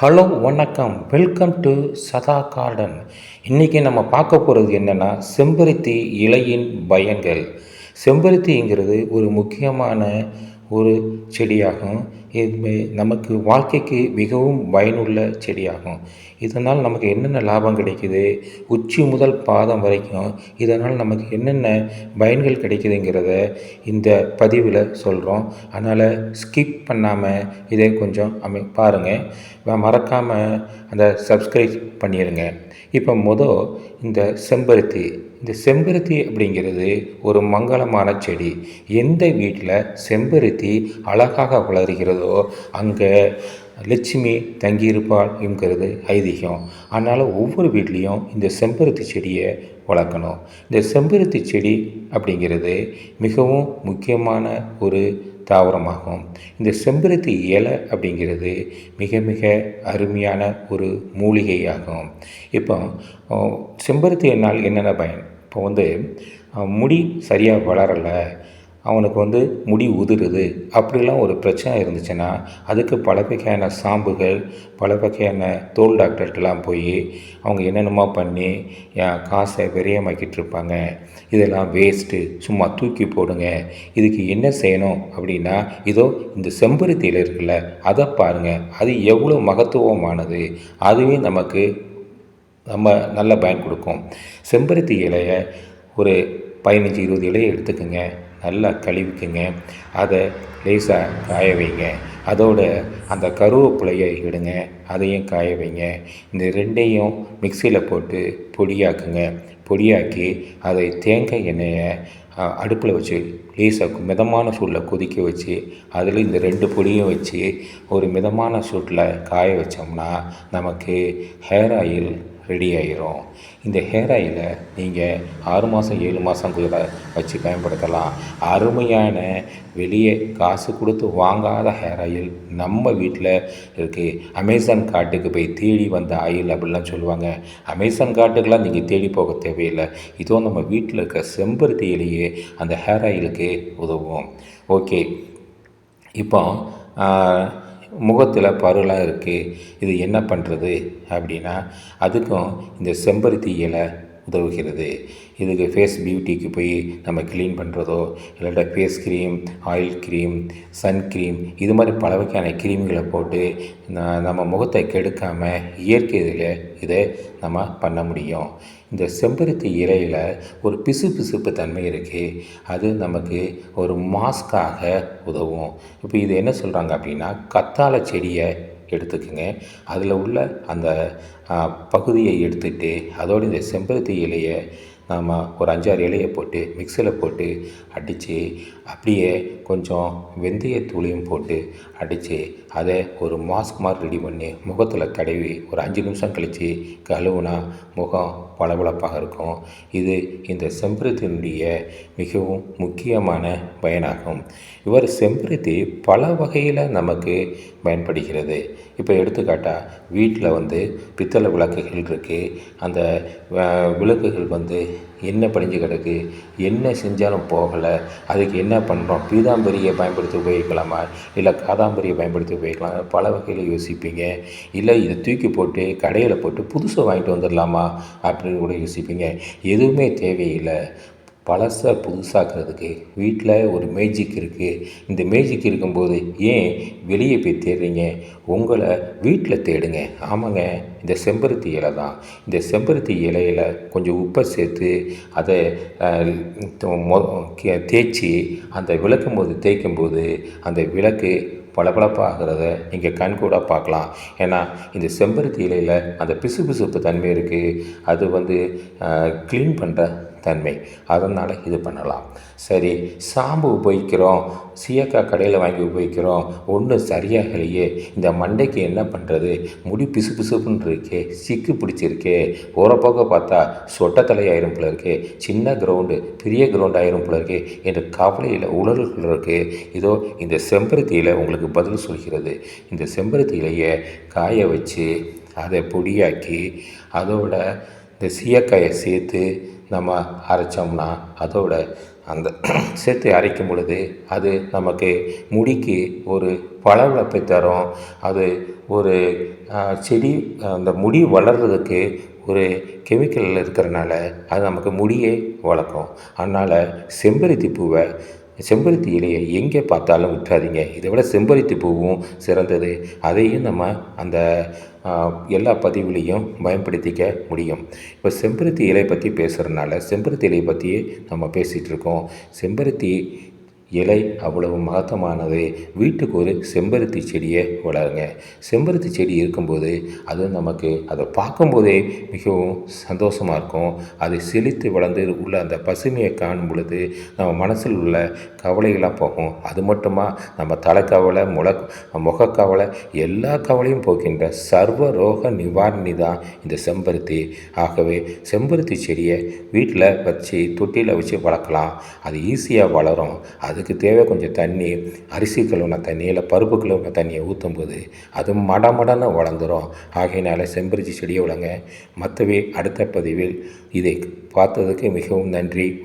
Hello வணக்கம். Welcome to Sada garden. இன்றைக்கி நம்ம பார்க்க போகிறது என்னென்னா செம்பருத்தி இலையின் பயன்கள். செம்பருத்திங்கிறது ஒரு முக்கியமான ஒரு செடியாகும். இது நமக்கு வாழ்க்கைக்கு மிகவும் பயனுள்ள செடியாகும். இதனால் நமக்கு என்னென்ன லாபம் கிடைக்குது? உச்சி முதல் பாதம் வரைக்கும் இதனால் நமக்கு என்னென்ன பயன்கள் கிடைக்குதுங்கிறத இந்த பதிவில் சொல்கிறோம் அதனால் ஸ்கிப் பண்ணாமல் இதை கொஞ்சம் அமை பாருங்கள் மறக்காமல் அந்த சப்ஸ்கிரைப் பண்ணிடுங்க இப்போ மொதல் இந்த செம்பருத்தி. இந்த செம்பருத்தி அப்படிங்கிறது ஒரு மங்களமான செடி. எந்த வீட்டில் செம்பருத்தி அழகாக வளர்கிறதோ அங்கே லட்சுமி தங்கியிருப்பாள் என்கிறது ஐதீகம். அதனால் ஒவ்வொரு வீட்லேயும் இந்த செம்பருத்தி செடியை வளர்க்கணும். இந்த செம்பருத்தி செடி அப்படிங்கிறது மிகவும் முக்கியமான ஒரு தாவரமாகும். இந்த செம்பருத்தி இலை அப்படிங்கிறது மிக மிக அருமையான ஒரு மூலிகையாகும். இப்போ செம்பருத்தி என்னால் என்னென்ன பயன்? இப்போ வந்து முடி சரியாக வளரலை அவனுக்கு வந்து முடி உதிருது. அப்படிலாம் ஒரு பிரச்சனை இருந்துச்சுன்னா அதுக்கு பல வகையான சாம்புகள் பல வகையான தோல் டாக்டர்கிட்டலாம் போய் அவங்க என்னென்னமோ பண்ணி என் காசை விரயமாக்கிட்டு இருப்பாங்க. இதெல்லாம் வேஸ்ட்டு சும்மா தூக்கி போடுங்க. இதுக்கு என்ன செய்யணும் அப்படின்னா இதோ இந்த செம்பருத்தியில் இருக்குல்ல அதை பாருங்கள் அது எவ்வளோ மகத்துவமானது. அதுவே நமக்கு நம்ம நல்ல பயன் கொடுக்கும். செம்பருத்தி இலையை ஒரு பதினஞ்சு இருபது இலையை எடுத்துக்கோங்க. நல்லா கழுவிக்குங்க. அதை லேசாக காய வைங்க. அதோட அந்த கருவேப்பிலையை இடுங்க அதையும் காய வைங்க. இந்த ரெண்டையும் மிக்சியில் போட்டு பொடியாக்குங்க. பொடியாக்கி அதை தேங்காய் எண்ணெயை அடுப்பில் வச்சு லேசாக மிதமான சூட்டில் கொதிக்க வச்சு அதில் இந்த ரெண்டு பொடியும் வச்சு ஒரு மிதமான சூட்டில் காய வச்சோம்னா நமக்கு ஹேர் ஆயில் ரெடி ஆயிரும். இந்த ஹேர் ஆயிலை நீங்கள் ஆறு மாதம் ஏழு மாதம் கூட வச்சு பயன்படுத்தலாம். அருமையான வெளியே காசு கொடுத்து வாங்காத ஹேர் ஆயில் நம்ம வீட்டில் இருக்குது அமேசான் காட்டுக்கு போய் தேடி வந்த ஆயில் அப்படிலாம் சொல்லுவாங்க. அமேசான் காட்டுக்கெலாம் நீங்கள் தேடி போக தேவையில்லை. இதோ நம்ம வீட்டில் இருக்க செம்பருத்தியிலேயே அந்த ஹேர் ஆயிலுக்கு உதவும். ஓகே இப்போ முகத்தில் பருலாம் இருக்குது இது என்ன பண்ணுறது அப்படின்னா அதுக்கும் இந்த செம்பருத்தி இலை உதவுகிறது. இதுக்கு ஃபேஸ் பியூட்டிக்கு போய் நம்ம க்ளீன் பண்ணுறதோ இல்லாட்டா face cream oil cream sun cream இது மாதிரி பல வகையான க்ரீம்களை போட்டு நம்ம முகத்தை கெடுக்காமல் இயற்கை இதில் இதை நம்ம பண்ண முடியும். இந்த செம்பருத்தி இலையில் ஒரு பிசு பிசுப்பு தன்மை இருக்குது அது நமக்கு ஒரு மாஸ்காக உதவும். இப்போ இது என்ன சொல்கிறாங்க அப்படின்னா கத்தாழை செடியை எடுத்துக்கோங்க. அதில் உள்ள அந்த பகுதியை எடுத்துகிட்டு அதோடு இந்த செம்பருத்தி இலையை நாம் ஒரு அஞ்சாறு இலையை போட்டு மிக்சியில் போட்டு அடித்து அப்படியே கொஞ்சம் வெந்தயத்தூளையும் போட்டு அடித்து அதை ஒரு மாஸ்க் மாதிரி ரெடி பண்ணி முகத்தில் தடவி ஒரு அஞ்சு நிமிஷம் கழித்து கழுவுனா முகம் பளபளப்பாக இருக்கும். இது இந்த செம்பருத்தினுடைய மிகவும் முக்கியமான பயனாகும். இவர் செம்பருத்தி பல வகையில் நமக்கு பயன்படுகிறது. இப்போ எடுத்துக்காட்டால் வீட்டில் வந்து பித்தளை விளக்குகள் இருக்குது அந்த விளக்குகள் வந்து என்ன படிஞ்சு கிடக்கு என்ன செஞ்சாலும் போகலை அதுக்கு என்ன பண்ணுறோம் பீதாம்பரியை பயன்படுத்தி உபயோகிக்கலாமா? இல்லை காதாம்பரியை பயன்படுத்தி உபயோகிக்கலாம்? பல வகையில் யோசிப்பீங்க. இல்லை இதை தூக்கி போட்டு கடையில் போட்டு புதுசாக வாங்கிட்டு வந்துடலாமா அப்படின்னு கூட யோசிப்பீங்க. எதுவுமே தேவையில்லை. பழசை புதுசாக்குறதுக்கு வீட்டில் ஒரு மேஜிக் இருக்குது இந்த மேஜிக் இருக்கும்போது ஏன் வெளியே போய் தேடுறீங்க? உங்களை வீட்டில் தேடுங்க. ஆமாங்க இந்த செம்பருத்தி இலை தான். இந்த செம்பருத்தி இலையில் கொஞ்சம் உப்பை சேர்த்து அதை தேய்ச்சி அந்த விளக்கும் போது தேய்க்கும் போது அந்த விளக்கு பளபளப்பாகிறத நீங்கள் கண் கூட பார்க்கலாம். ஏன்னா இந்த செம்பருத்தி இலையில் அந்த பிசு பிசுப்பு தன்மை இருக்குது அது வந்து க்ளீன் பண்ணுற தன்மை. அதனால் இது பண்ணலாம். சரி சாம்பு உபயோகிக்கிறோம் சீயக்காய் கடையில் வாங்கி உபயோகிக்கிறோம் ஒன்றும் சரியாகலையே இந்த மண்டைக்கு என்ன பண்ணுறது முடி பிசு பிசுப்புன்னு இருக்கே சிக்கு பிடிச்சிருக்கே போக பார்த்தா சொட்ட தலையாயிரும் போல இருக்கே சின்ன கிரவுண்டு பெரிய கிரவுண்ட் ஆயிரும் போல இருக்கே என்ற கவலையில் உணர்வுகள் இருக்கு இதோ இந்த செம்பருத்தியில் உங்களுக்கு பதில் சொல்கிறது. இந்த செம்பருத்தியிலையே காய வச்சு அதை பொடியாக்கி அதோட இந்த சீயக்காயை சேர்த்து நம்ம அரைச்சோம்னா அதோட அந்த சேர்த்து அரைக்கும் பொழுது அது நமக்கு முடிக்கு ஒரு பளவளப்பை தரும். அது ஒரு செடி அந்த முடி வளர்கிறதுக்கு ஒரு கெமிக்கல் இருக்கிறனால அது நமக்கு முடியே வளர்க்கும். அதனால் செம்பருத்தி பூவை செம்பருத்தி இலையை எங்கே பார்த்தாலும் விட்டுறாதீங்க இதை விட செம்பருத்தி பூவும் சிறந்தது. அதையும் நம்ம அந்த எல்லா பதிவுலேயும் பயன்படுத்திக்க முடியும். இப்போ செம்பருத்தி இலை பற்றி பேசுகிறனால செம்பருத்தி இலையை பற்றியே நம்ம பேசிகிட்டு இருக்கோம். செம்பருத்தி இலை அவ்வளவு மகத்தமானது. வீட்டுக்கு ஒரு செம்பருத்தி செடியை வளருங்க. செம்பருத்தி செடி இருக்கும்போது அது நமக்கு அதை பார்க்கும்போதே மிகவும் சந்தோஷமாக இருக்கும். அது செழித்து வளர்ந்து உள்ள அந்த பசுமையை காணும் பொழுது நம்ம மனசில் உள்ள கவலைகளாக போகும். அது மட்டுமா? நம்ம தலைக்கவலை முள முகக்கவலை எல்லா கவலையும் போக்கின்ற சர்வ ரோக நிவாரணி தான் இந்த செம்பருத்தி. ஆகவே செம்பருத்தி செடியை வீட்டில் வச்சு தொட்டியில் வச்சு வளர்க்கலாம். அது ஈஸியாக வளரும். அது அதுக்கு தேவை கொஞ்சம் தண்ணி அரிசி கழுவுன தண்ணி இல்லை பருப்பு கழுவுன தண்ணியை ஊற்றும் போது அது மட மடன்னு வளர்ந்துடும் ஆகையினால செம்பருத்தி செடியை வளங்க. மற்றவே அடுத்த பதிவில் இதை பார்த்ததுக்கு மிகவும் நன்றி.